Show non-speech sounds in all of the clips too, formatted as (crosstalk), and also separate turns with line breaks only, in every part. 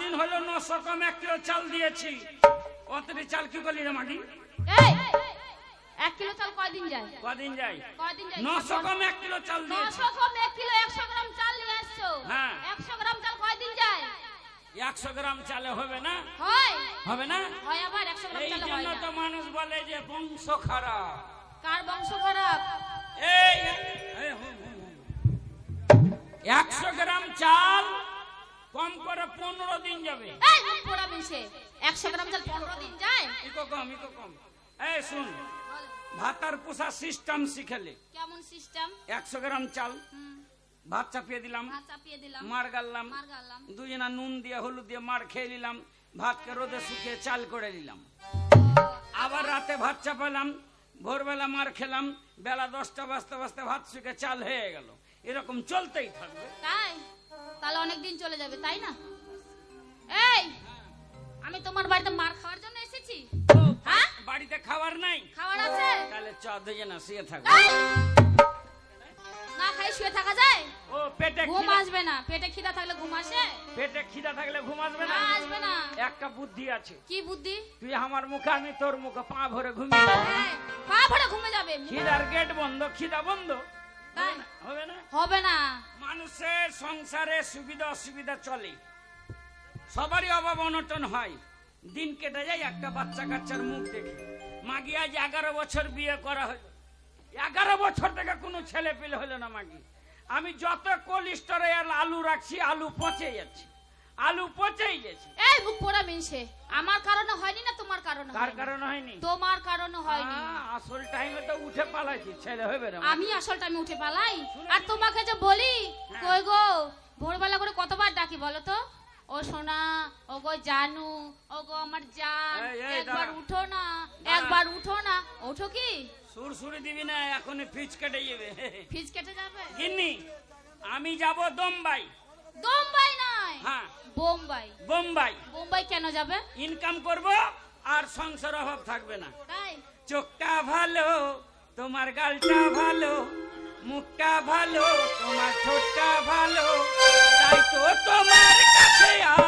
দিন
হলো নশো কম এক কিলো চাল দিয়েছি। অতটি চাল কি করলি রে মাটি
এই এক কিলো চাল কয়দিন যায়?
কদিন যাই
কয়দিন যায়?
নশো কম এক কিলো চাল দিয়েছি।
নশো কম এক কিলো একশো গ্রাম চাল নিয়ে এসছো
হ্যাঁ।
একশো গ্রাম চাল কয়দিন যায়?
একশো গ্রাম চালে হবে না?
হয়।
হবে না?
হয় আবার একশো গ্রাম চাল হয় না।
তো মানুষ বলে যে বংশ খারাপ।
কার বংশ খারাপ?
এই। একশো গ্রাম চাল কম করে পনেরো দিন যাবে।
এই মুখ পোড়া মিশে একশো গ্রাম চাল পনেরো দিন যায়?
ইকো কম ইকো কম। এই শুন। ভাতার পোষা সিস্টেম শিখেলে।
কেমন সিস্টেম
একশো গ্রাম চাল। ভাত চাপিয়ে দিলাম। মার গাললাম। দুজনা নুন দিয়ে হলুদ দিয়ে মার খেয়ে নিলাম। ভাতকে রোদে শুকিয়ে চাল করে নিলাম। আবার রাতে ভাত চাপালাম। ভোরবেলা মার খেলাম। বেলা দশটা বাজতে বাজতে ভাত শুকে চাল হয়ে গেল। এরকম চলতেই থাকবে।
তাই? তাহলে অনেক দিন চলে যাবে তাই না? এই আমি তোমার বাড়িতে মার খাওয়ার জন্য এসেছি। হ্যাঁ?
বাড়িতে খাবার নাই।
খাবার আছে?
তাহলে চ দুজনা শুয়ে
এই! না খাই শুয়ে থাকা যায়?
ও পেটে
ঘুম আসবে না। পেটে খিদা থাকলে ঘুম আসে?
পেটে খিদা থাকলে ঘুম আসবে
না?
না
আসবে না।
একটা বুদ্ধি আছে।
কি বুদ্ধি?
তুই আমার মুখে আমি তোর মুখে পা ভরে ঘুমিয়ে যা।
এই, পা ভরে ঘুমে যাবে।
খিদার গেট বন্ধ খিদা বন্ধ? হবে না?
হবে না?
মানুষের সংসারে সুবিধা অসুবিধা চলে। সবারই অভাব অনটন হয়। দিন কেটে যায় একটা বাচ্চা কাচ্চার মুখ দেখে। মাগি আজ এগারো বছর বিয়ে করা হলো। এগারো বছর থেকে কোনো ছেলে পেলে হলো না মাগি। আমি যত কোল্ড স্টোরে আলু রাখছি আলু পচে যাচ্ছে। আলু পচেই গেছে।
এই মুখ পোড়া মিনসে আমার কারণে হয়নি না তোমার কারণে
কার কারণে হয়নি?
তোমার কারণে হয়নি।
আসল টাইমে তো উঠে পালাইছি ছেলে হবে না।
আমি আসলটা আমি উঠে পালাই? আর তোমাকে যে বলি
হ্যাঁ।
কই গো? ভোরবেলা করে কতবার ডাকি বলো তো? ও সোনা ও গো জানু ও গো আমার জান একবার উঠো না একবার উঠো না। ওঠো কি?
সুর সুরি দিবি না এখন ফিজ কেটে যাবে।
ফিজ কেটে যাবে?
গিন্নি আমি যাব দম্বাই
বোম্বাই নয়
হ্যাঁ।
বোম্বাই।
বোম্বাই।
বোম্বাই কেন যাবে?
ইনকাম করব আর সংসার অভাব থাকবে না।
তাই?
চোখটা ভালো তোমার গালটা ভালো মুখটা ভালো তোমার ঠোঁটটা ভালো তাই তো তোমার কাছে আসি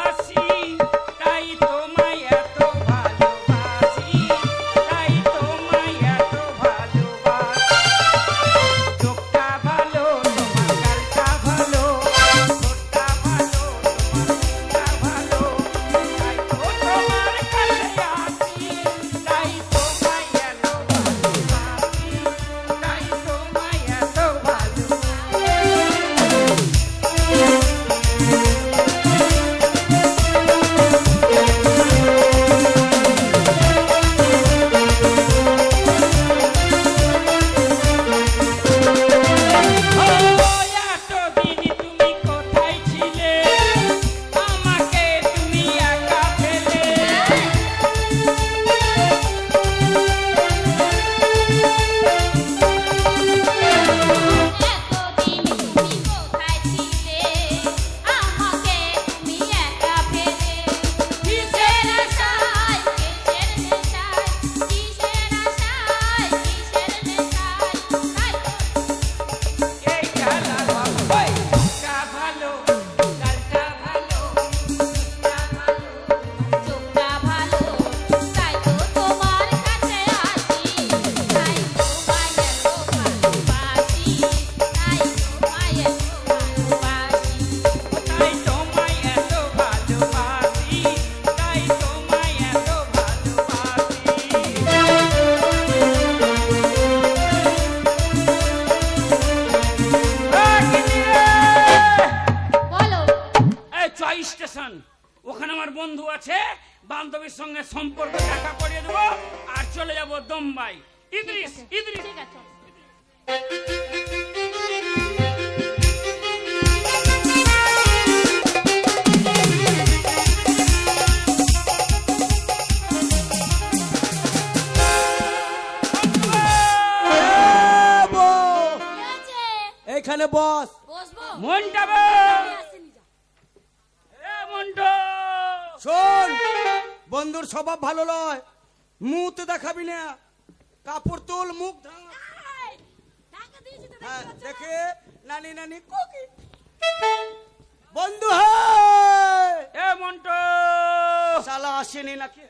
শালা আসেনি নাকি।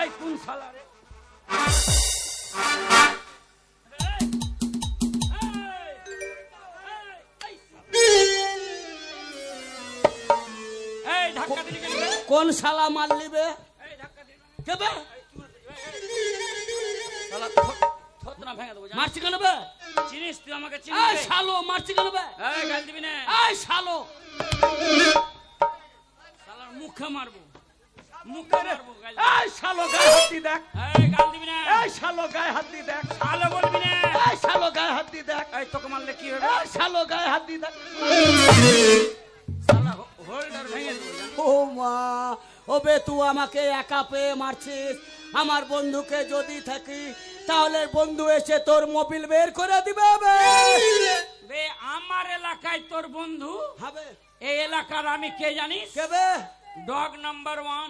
এই কোন শালা রে এই ধাক্কা দিলি কেন
শালা মারলি বে
এই ধাক্কা দিলি কেন?
কে বে
শালা থো- থোতনা ভেঙে দেবো জানিস?
মারছি কেন
চিনিস তুই আমাকে
এই
চিনিস
শালো মারছি কেন বে?
এই গাল দিবি না।
এই শালো।
শালার মুখে মারবো। মুখে মারবো গাল
এই শালো গায়ে হাত দি দেখ।
এই গাল দিবি না।
এই শালো গায়ে হাত দি দেখ।
শালো বলবি না।
এই শালো গায়ে হাত দি দেখ।
এই তোকে মারলে কি হবে?
এই শালো গায়ে হাত দি দেখ।
শালা হোল্ডার ভেঙে
ও মা ওবে তুই আমাকে একা পেয়ে মারছিস। আমার বন্ধুকে যদি থাকি তাহলে বন্ধু এসে তোর মোবিল বের করে দিবে বে
বে আমার এলাকায় তোর বন্ধু?
হবে।
এই এলাকার আমি কে জানিস?
কে বে?
Dog number one.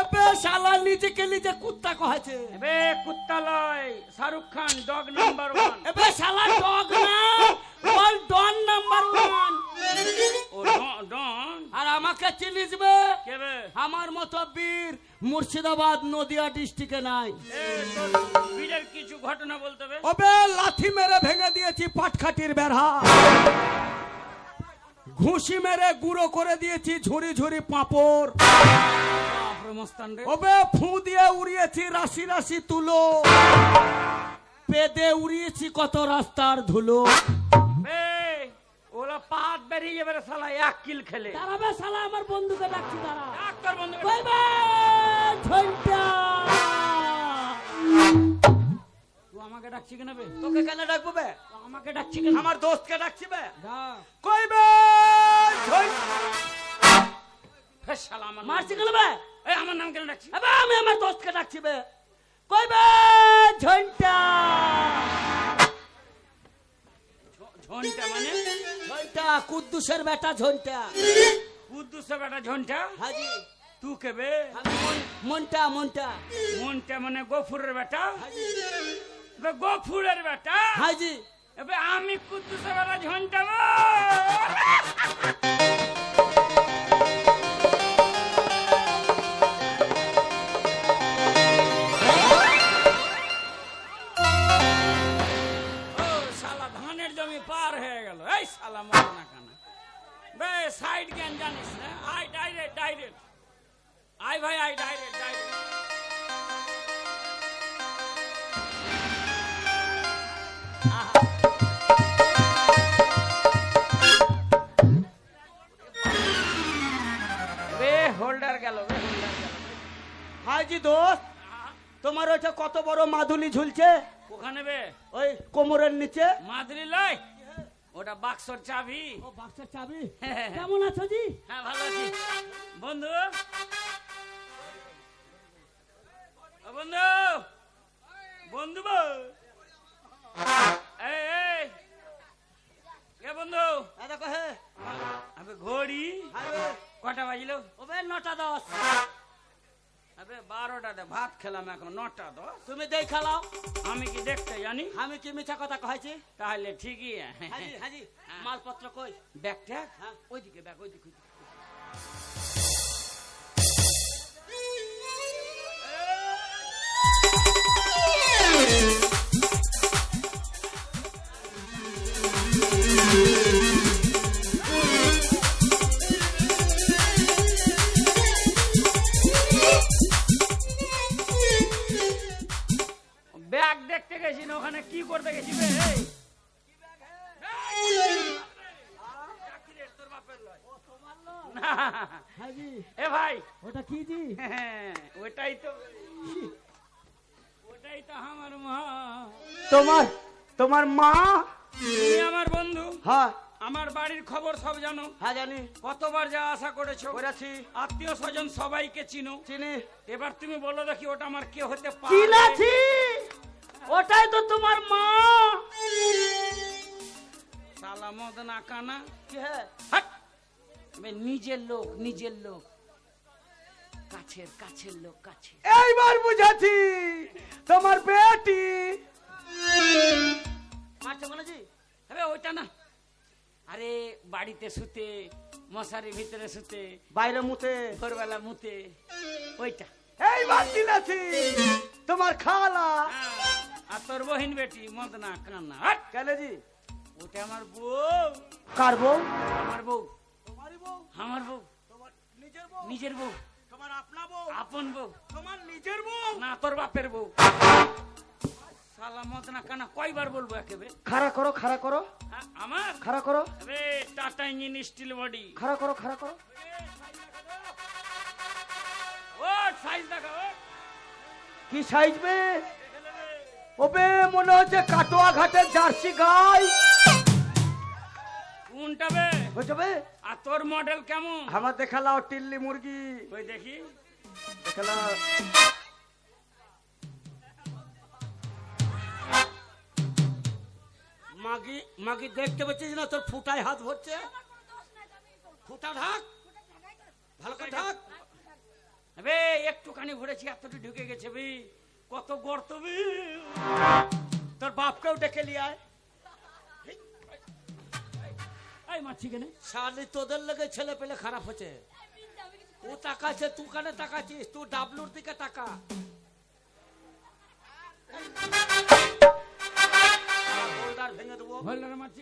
এবে শালা নিজেকে নিজে কুত্তা কহেছে
বে কুত্তালয় Shahrukh Khan dog number one.
এবে শালা ডগ না বল ডন নাম্বার ওয়ান। আমাকে চিনিস বে? আমার মতো বীর মুর্শিদাবাদ নদিয়া ডিস্ট্রিক্টে নাই।
বীরের কিছু ঘটনা বলতে হবে
ওবে লাথি মেরে ভেঙে দিয়েছি পাটখাটির বেড়া। ঘুষি মেরে গুঁড়ো করে দিয়েছি ঝুরি ঝুরি পাঁপড়। ওবে ফু দিয়ে উড়িয়েছি রাশি রাশি তুলো। পেদে উড়িয়েছি কত রাস্তার ধুলো।
ওলা পাত বেরিয়ে যাবে রে শালা এক কিল খেলে।
দাঁড়াবে শালা আমার বন্ধুকে ডাকছি দাঁড়া।
ডাক্তার বন্ধু
কইবে ঝন্টা।
তুই আমাকে ডাকছি কেন বে?
তোকে কেন ডাকবো বে?
আমাকে ডাকছি কেন?
আমার দোস্তকে ডাকছি বে? কইবে
ফের শালা আমার
মারছি কেন বে?
এই আমার নাম কেন ডাকছি
এবে আমি আমার দোস্তকে ডাকছি বে। কইবে ঝন্টা।
ঝন্টা মানে?
ঝন্টা কুদ্দুসের বেটা ঝন্টা।
কুদ্দুসের বেটা ঝন্টা?
হাজি।
তু কে বে
আমি মন- মনটা মনটা।
মনটা মানে গফুরের বেটা? বে গফুরের বেটা?
হাজি।
এবে আমি কুদ্দুসের বেটা ঝন্টা বে সাইড জ্ঞান জানিস না আই ডাইরেক্ট ডাইরেক্ট আই ভাই আই ডাইরেক্ট ডাইরেক্ট হোল্ডার গেল হোল্ডার
দোস্ত তোমার ওইটা কত বড় মাদুলি ঝুলছে
ওখানে বে
ওই কোমরের নিচে
মাদুরি লয় ওটা বাক্সর চাবি।
ও বাক্সের চাবি?
হ্যাঁ।
কেমন আছো জি?
হ্যাঁ ভালো আছি। বন্ধু? ও বন্ধু? বন্ধু এই এই। কে বন্ধু? আবে ঘড়ি। কটা বাজিল?
ওবে নটা দশ।
আবে বারোটাতে ভাত খেলাম এখন নটা দশ।
তুমি দেখালাও
আমি কি দেখতে জানি।
আমি কি মিছা কথা কয়েছি
তাহলে ঠিকই।
হাজি হাজি মালপত্র কই?
ব্যাগটা?
হ্যাঁ। ওইদিকে ব্যাগ ওইদিকে ওইদিকে।
এ ভাই।
ওটা কি জি? (laughs)
ওটাই তো ওটাই তো আমার মা।
তোমার তোমার মা?
আমার বন্ধু।
হ্যাঁ।
আমার বাড়ির খবর সব জানো।
হ্যাঁ জানি।
কতবার যা আশা করেছ।
করেছি।
আত্মীয় স্বজন সবাইকে চিনো।
চিনি।
এবার তুমি বলো দেখি ওটা আমার কে হতে পারে।
চিনাছি। ওটাই তো তোমার মা।
শালা মদনা কানা।
কি হ্যাঁ
নিজের লোক নিজের লোক। কাছের কাছের লোক কাছে
এইবার বুঝাছি তোমার বেটি মারছো কেন
আরে ওইটা না। আরে বাড়িতে শুতে মশারির ভিতরে শুতে
বাইরে মুতে।
ভোরবেলা মুতে ওইটা।
এইবার দিলাছি তোমার খালা।
হ্যাঁ, আর তোর বহিন বেটি মদনা কান্না!
কেন জি
ওটা আমার বউ।
কার বউ?
আমার বউ। আমার বউ।
নিজের বউ তোমার আপনা বউ
আপন বউ।
তোমার নিজের বউ।
না তোর বাপের বউ। মদনা কানা কয়বার বলব একেবারে?
খাড়া করো খাড়া করো।
হ্যাঁ, আমার?
খাড়া করো।
আরে টাটা ইঞ্জিন স্টিল বডি।
খাড়া করো খাড়া করো।
ও সাইজ দেখা ও।
কি সাইজ বে? ওবে মনে হচ্ছে কাটোয়া ঘাটের জার্সি গাই।
কোনটা বে?
বুঝছ বে?
আর তোর মডেল কেমন?
আমার দেখালাও টিল্লি মুরগি।
ওই দেখি?
দেখালাও মাগি মাগি দেখতে পাচ্ছিস না তোর ফুটায় হাত ভরছে ফুটা ঢাক ভালো করে ঢাক।
বে একটুখানি ঘুরেছি এতটু ঢুকে গেছে বে। কত গর্ত বে।
তোর বাপকেও ডেকে লিয়ে
এই মাছি কেনে
শালি তোদের লেগে ছেলে পেলে খারাপ হচ্ছে। ও তাকাচ্ছে তুই কানে তাকাচ্ছিস? তুই ডাবলুর দিকে তাকা। ভেঙে দেবো।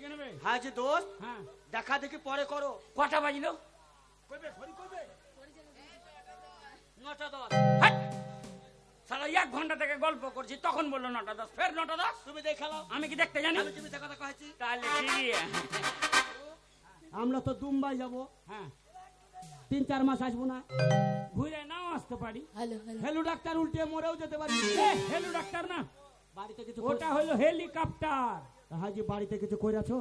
কেনে
হ্যাঁ দোস্ত
হ্যাঁ।
দেখা দেখি পরে করো।
কটা বাজলো?
নটা দশ।
হাট! এক ঘণ্টা থেকে গল্প করছি তখন বলল নটা দশ ফের নটা দশ?
তুমি দেখাল
আমি কি দেখতে জানি?
তুমি দেখা দেখা হয়েছি
তাহলে
আমরা তো দুম্বাই যাব।
হ্যাঁ।
তিন চার মাস আসব না।
ঘুরে নাও আসতে পারি।
Hello hello.
হেলু ডাক্তার উল্টে মরেও যেতে পারি।
হেলু ডাক্তার না।
বাড়িতে কিছু
ওটা হলো হেলিকপ্টার।
হাজি বাড়িতে কিছু কইরাছো?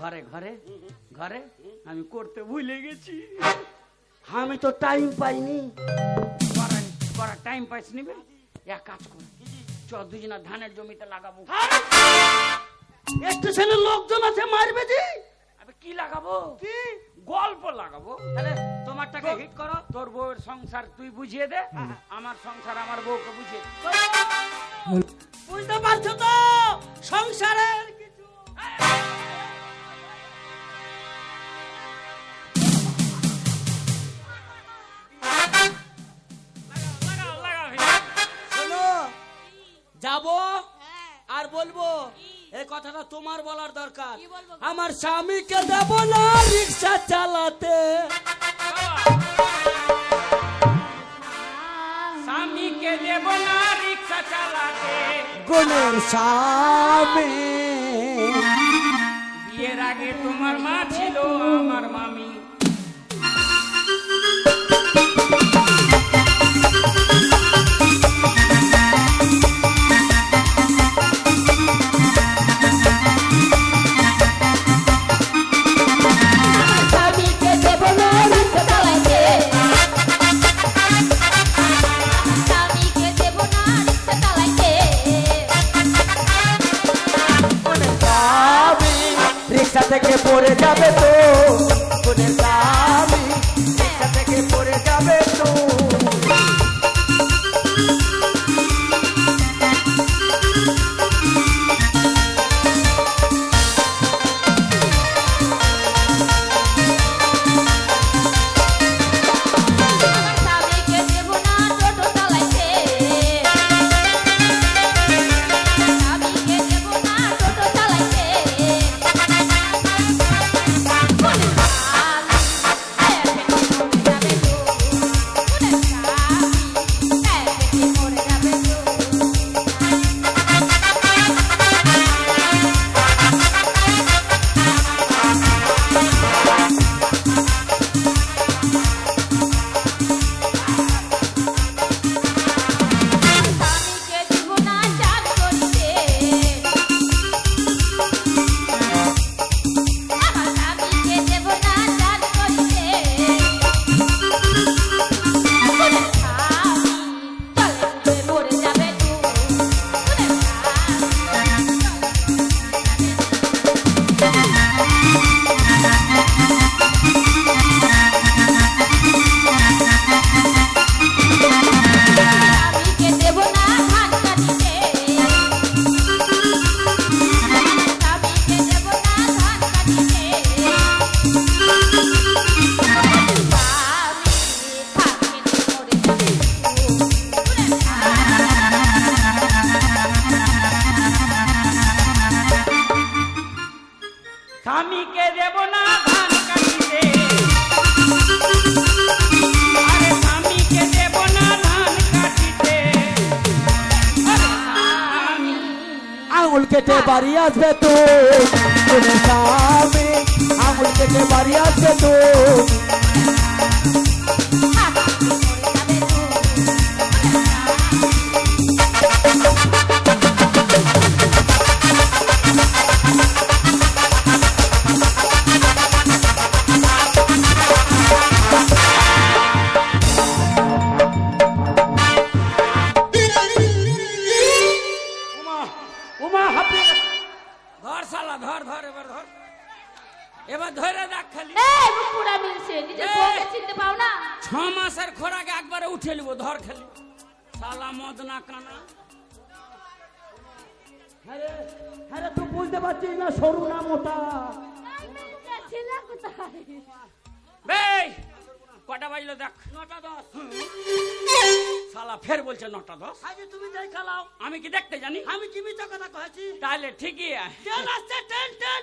ঘরে ঘরে ঘরে আমি করতে ভুলে গেছি।
আমি তো টাইম পাইনি।
টাইম পাইস নিবে এক কাজ কর। চ দুজনা ধানের জমিতে লাগাবো।
ছেলে লোকজন আছে মারবে জি
আমি কি লাগাবো?
কি?
গল্প লাগাবো।
তাহলে তোমারটাকে হিট করো
তোর বউয়ের সংসার তুই বুঝিয়ে দে আমার সংসার আমার বউকে বুঝিয়ে
বুঝতে পারছ তো? সংসারের তোমার বলার দরকার। আমার স্বামীকে দেব না রিক্সা চালাতে।
স্বামীকে দেব না রিক্সা চালাতে।
গুণের স্বামী।
বিয়ের আগে তোমার মা ছিল আমার মামি।
বাড়ি আসবে
শালা
না
কানা
আরে আরে তুই বুঝতে পারছিস না সরু না মোটা।
ছেলে
কটা বাজলো দেখ। নটা দশ। শালা ফের বলছে নটা দশ।
আজ তুমি যাই খালাও।
আমি কি দেখতে জানি?
আমি কি মিথ্যা কথা কয়েছি।
তাহলে ঠিকই। আছে।
ট্রেন আসছে ট্রেন ট্রেন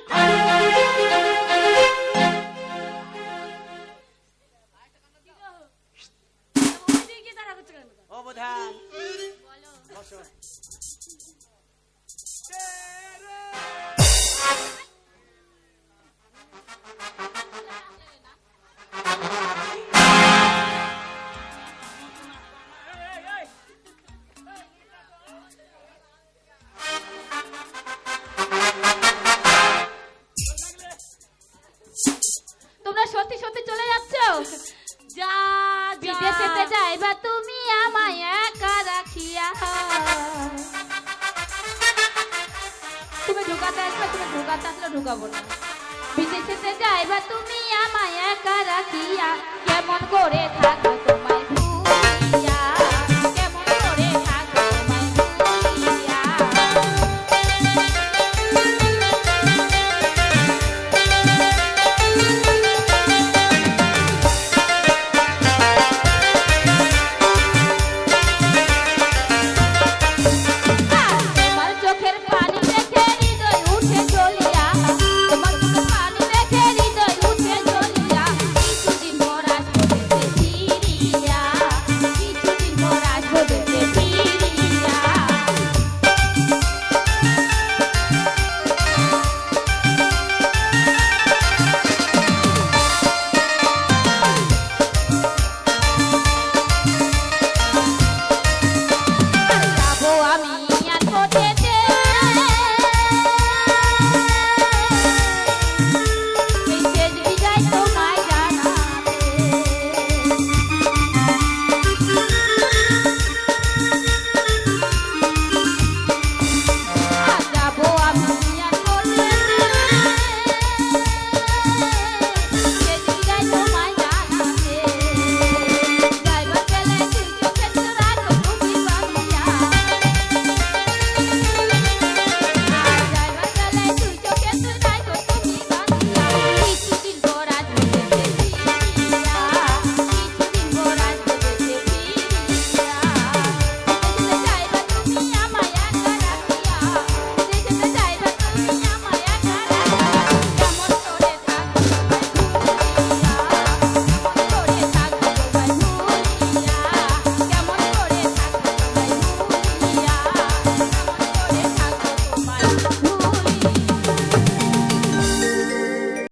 বসো
এই,